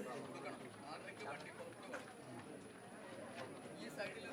കൊടുക്കണം. ആറരയ്ക്ക് വണ്ടി പുറപ്പെടുക ഈ സൈഡിൽ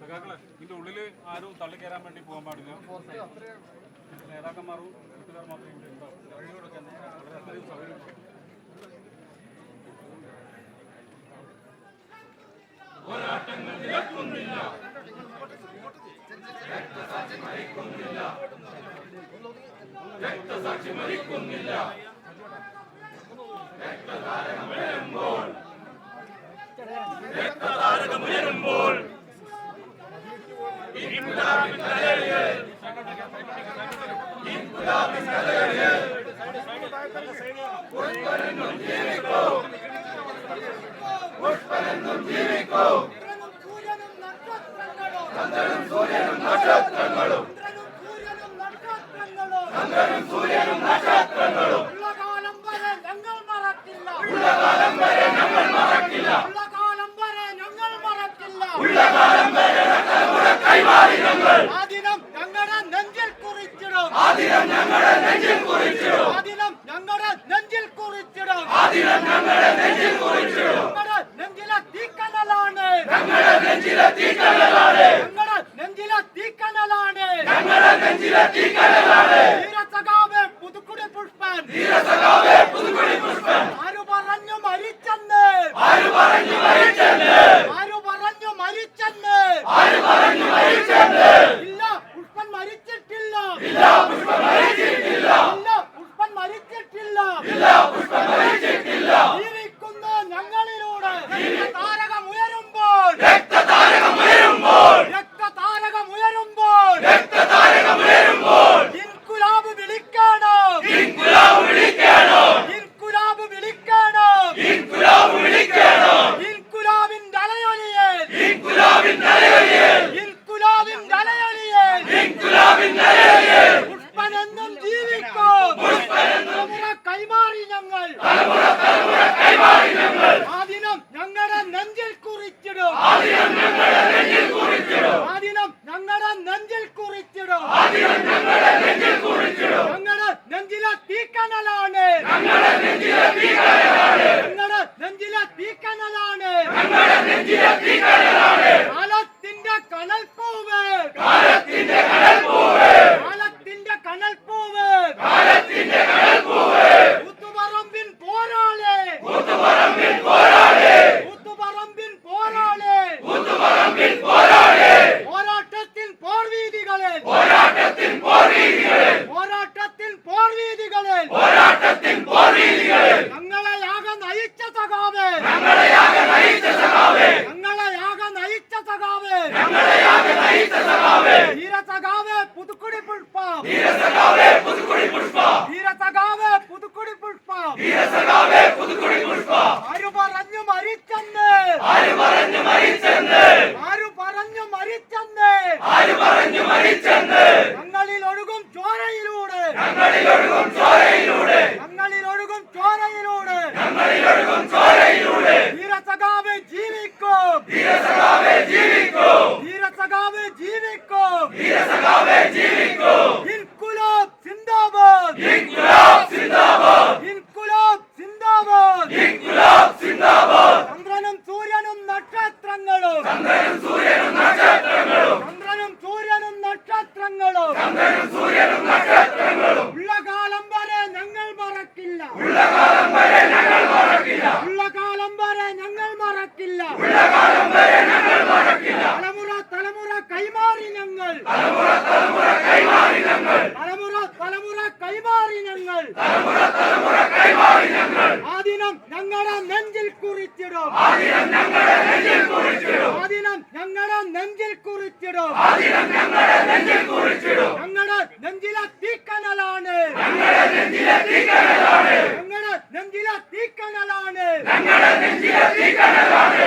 സഖാക്കളെ ഇതിന്റെ ഉള്ളിൽ ആരും തള്ളിക്കയറാൻ വേണ്ടി പോകാൻ പാടില്ല. നേതാക്കന്മാരും കൂട്ടുകാർ മാത്രമേ ഇവിടെ ഉണ്ടാവും വഴികളൊക്കെ അത്രയും സൗകര്യം സൂര്യനും നക്ഷത്രങ്ങളും. ചന്ദ്രനും സൂര്യനും നക്ഷത്രങ്ങളും. ചന്ദ്രനും സൂര്യനും തീക്കനലാണ് ധീരസഖാവേ പുതുക്കുടി പുഷ്പൻ. ധീരസഖാവേ പുതുക്കുടി പുഷ്പൻ ആരു പറഞ്ഞു മരിച്ചെന്ന് ആരു പറഞ്ഞു മരിച്ചെന്ന് ആരു പറഞ്ഞു മരിച്ചെന്ന് ആരു പറഞ്ഞു മരിച്ചെന്ന് ഇല്ല പുഷ്പൻ മരിച്ചിട്ടില്ല ഇല്ല പുഷ്പൻ മരിച്ചിട്ടില്ല ഇല്ല പുഷ്പൻ മരിച്ചിട്ടില്ല ഇല്ല പുഷ്പൻ മരിച്ചിട്ടില്ല ജീവിക്കുന്ന ഞങ്ങളിലൂടെ താരകം ഉയരുമ്പോൾ രക്തതാരകം ഉയരുമ്പോൾ രക്തതാരകം ഉയരുമ്പോൾ രക്തതാരകം ഉയരുമ്പോൾ ഇൻകുലാബ് വിളിക്കണം ഇൻകുലാബ് വിളിക്കണം ഇൻകുലാബ് വിളിക്കണം ഇൻകുലാബ് വിളിക്കണം ഇൻകുലാബിന്റെ അലയൊലിയെ ഇൻകുലാബിന്റെ അലയൊലിയെ ഇൻകുലാബിന്റെ അലയൊലിയെ ഇൻകുലാബിന്റെ അലയൊലിയെ പുഷ്പനെന്നും ജീവിക്കും പുഷ്പനെന്നും കൈമാറി ഞങ്ങൾ തലമുറ തലമുറ കൈമാറി ഞങ്ങൾ ആദിനം ഞങ്ങളുടെ നെഞ്ചിൽ കുറിച്ചിടും ആദിനം ഞങ്ങളുടെ നെഞ്ചിൽ കുറിച്ചിടും ആദിനം ഞങ്ങളുടെ നെഞ്ചിൽ കുറിച്ചിടും ആദിനം ഞങ്ങളുടെ നെഞ്ചിൽ കുറിച്ചിടും ഞങ്ങളുടെ നെഞ്ചിലെ തീക്കനലാണ് ഞങ്ങളുടെ നെഞ്ചിലെ തീക്കനലാണ് ഞങ്ങളുടെ നെഞ്ചിലെ തീക്കനലാണ് ഞങ്ങളുടെ നെഞ്ചിലെ തീക്കനലാണ് കാലത്തിന്റെ കനൽ പൂവ് കാലത്തിന്റെ കനൽ പൂവ് കാലത്തിന്റെ കനൽ പൂവ് കാലത്തിന്റെ കനൽ പൂവ് കൂത്തുപറമ്പിൻ പോരാളി കൂത്തുപറമ്പിൻ പോരാളി കൂത്തുപറമ്പിൻ പോരാളി കൂത്തുപറമ്പിൻ പോരാളി പോരാട്ടത്തിൻ പോർവീതികളിൽ പോരാട്ടത്തിൻ പോർവീതികളിൽ പോരാട്ടത്തിൻ പോർവീതികളിൽ പോരാട്ടത്തിൻ പോർവീതികളിൽ ഞങ്ങളെയാകെ നയിച്ച സഖാവേ ഞങ്ങളെയാകെ നയിച്ച സഖാവേ ഞങ്ങളെയാകെ നയിച്ച സഖാവേ ഞങ്ങളെയാകെ നയിച്ച സഖാവേ ധീരസഖാവേ പുതുക്കുടി പുഷ്പ പുതുക്കുടി പുഷ്പ. ധീരസഖാവേ പുതുക്കുടി പുഷ്പ. ധീരസഖാവേ പുതുക്കുടി പുഷ്പ. ആരു പറഞ്ഞു മരിച്ചെന്ന്. ആരു പറഞ്ഞു മരിച്ചെന്ന്. ആരു പറഞ്ഞു മരിച്ചെന്ന്. ആരു പറഞ്ഞു മരിച്ചെന്ന്. ഞങ്ങളിൽ ഒഴുകും ചോരയിലൂടെ. ഞങ്ങളിൽ ഒഴുകും ചോരയിലൂടെ. ഞങ്ങളിൽ ഒഴുകും ചോരയിലൂടെ. ഞങ്ങളിൽ ധീരസഖാവ് ജീവിക്കും. ധീരസഖാവ് ജീവിക്കും. ഇൻകുലാബ് Niklas! இந்திய தீக்கணலாறு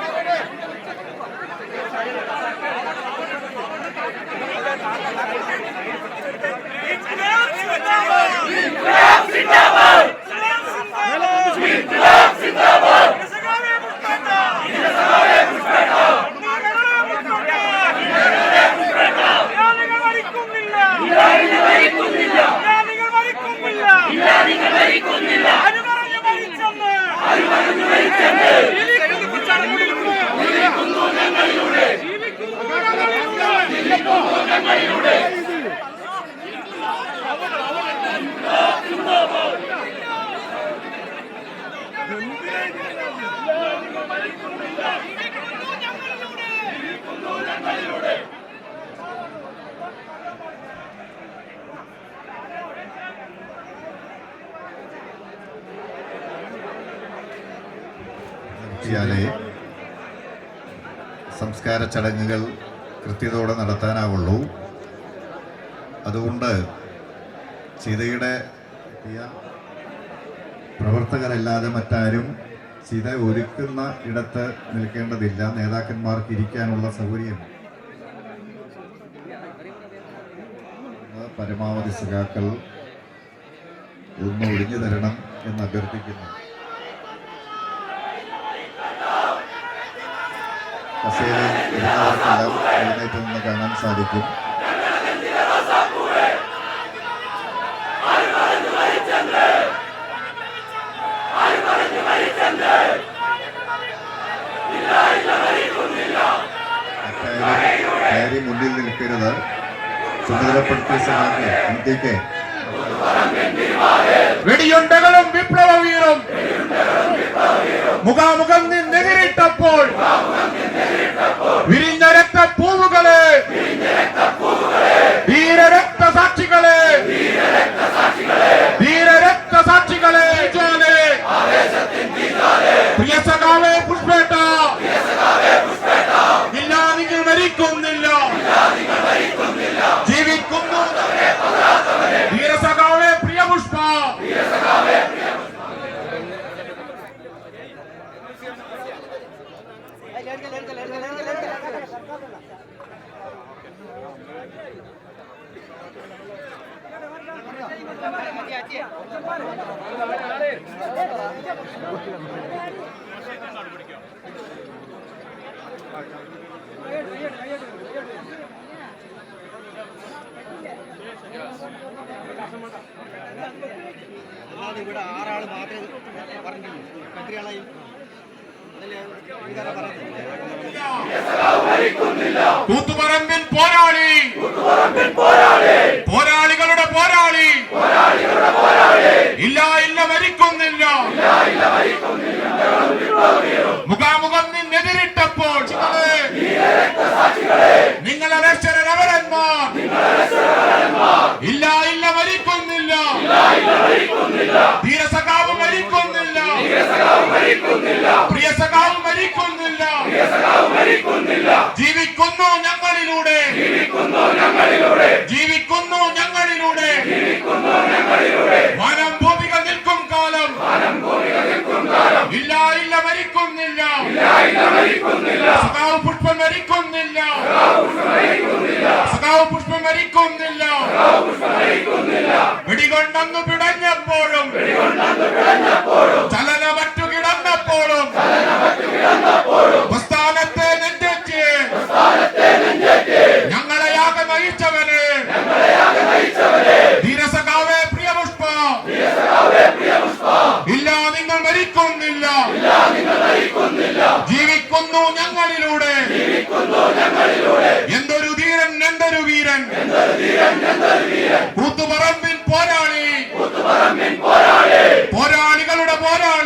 നടത്തിയാലേ സംസ്കാര ചടങ്ങുകൾ കൃത്യതയോടെ നടത്താനാവുള്ളൂ. അതുകൊണ്ട് പ്രിയ പ്രവർത്തകരല്ലാതെ മറ്റാരും സീത ഒരുക്കുന്ന ഇടത്ത് നിൽക്കേണ്ടതില്ല. നേതാക്കന്മാർക്ക് ഇരിക്കാനുള്ള സൗകര്യം. പരമാവധി സഖാക്കൾ ഒന്ന് ഒഴിഞ്ഞു തരണം എന്ന് അഭ്യർത്ഥിക്കുന്നു. കസേരയിൽ ഇരുന്നവർക്കെല്ലാം എഴുന്നേറ്റ് നിന്ന് കാണാൻ സാധിക്കും മുന്നിൽ നിൽക്കരുത് ചുമതലപ്പെടുത്തിയ സഹാക്ക് ഇന്ത്യയ്ക്ക് വെടിയുണ്ടകളും വിപ്ലവ വീറും മുഖാമുഖം നിന്നെതിരിട്ടപ്പോൾ വിരിഞ്ഞ രക്തപ്പൂവുകളെ ധീരരക്തസാക്ഷികളെ ധീരരക്തസാക്ഷികളെ പ്രിയ സഖാവേ പുഷ്പേട്ട. ഇല്ല നിങ്ങൾ മരിക്കുന്നില്ല ജീവിക്കുന്നു വീരസഖാവേ പ്രിയ പുഷ്പ ഇവിടെ ആറാൾ മാത്രമേ പറഞ്ഞിട്ടുള്ളൂ. കൂത്തുപറമ്പിൻ പോരാളി. പോരാളികളുടെ പോരാളി. ഇല്ല ഇല്ല മരിക്കുന്നില്ല. മുഖാമുഖം നിന്നെതിരിട്ടപ്പോൾ നിങ്ങൾ രവണന്മാർ ഇല്ല ഇല്ല മരിക്കുന്നില്ല. ധീരസ മരിക്കുന്നില്ല. പ്രിയ സഖാവ് മരിക്കുന്നില്ല. ജീവിക്കുന്നു ഞങ്ങളിലൂടെ. ജീവിക്കുന്നു ഞങ്ങളിലൂടെ. വനം ഭൂമികൾ നിൽക്കും കാലം. ഇല്ല ഇല്ല മരിക്കുന്നില്ല. സഖാവ് പുഷ്പം മരിക്കുന്നില്ല. സഖാവ് പുഷ്പം മരിക്കുന്നില്ല. വെടികൊണ്ടങ്ങ് പിടഞ്ഞപ്പോഴും നയിച്ചവന് ധീരസഖാവേ പ്രിയപുഷ്പ. ഇല്ല നിങ്ങൾ മരിക്കുന്നില്ല. ജീവിക്കുന്നു ഞങ്ങളിലൂടെ. എന്തൊരു ധീരൻ എന്തൊരു വീരൻ. കൂത്തുപറമ്പിൻ പോരാളി. പോരാളികളുടെ പോരാളി.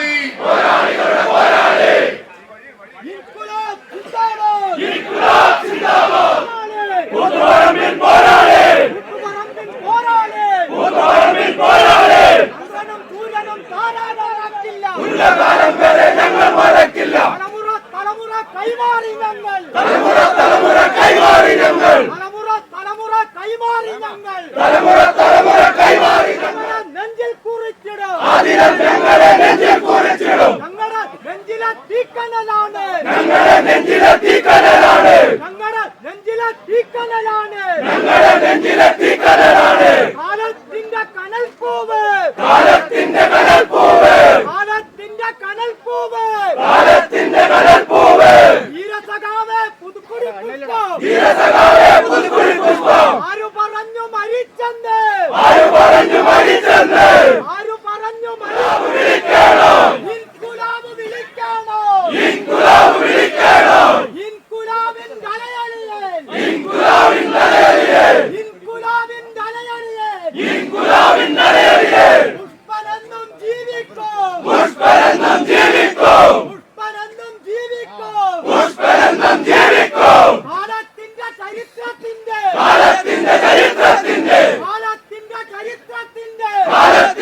തീക്കനലാണ്. ഞങ്ങളുടെ നെഞ്ചിലെ തീക്കനലാണ്. ഞങ്ങളുടെ നെഞ്ചിലെ തീക്കനലാണ്. ഞങ്ങളുടെ നെഞ്ചിലെ തീക്കനലാണ്. भारत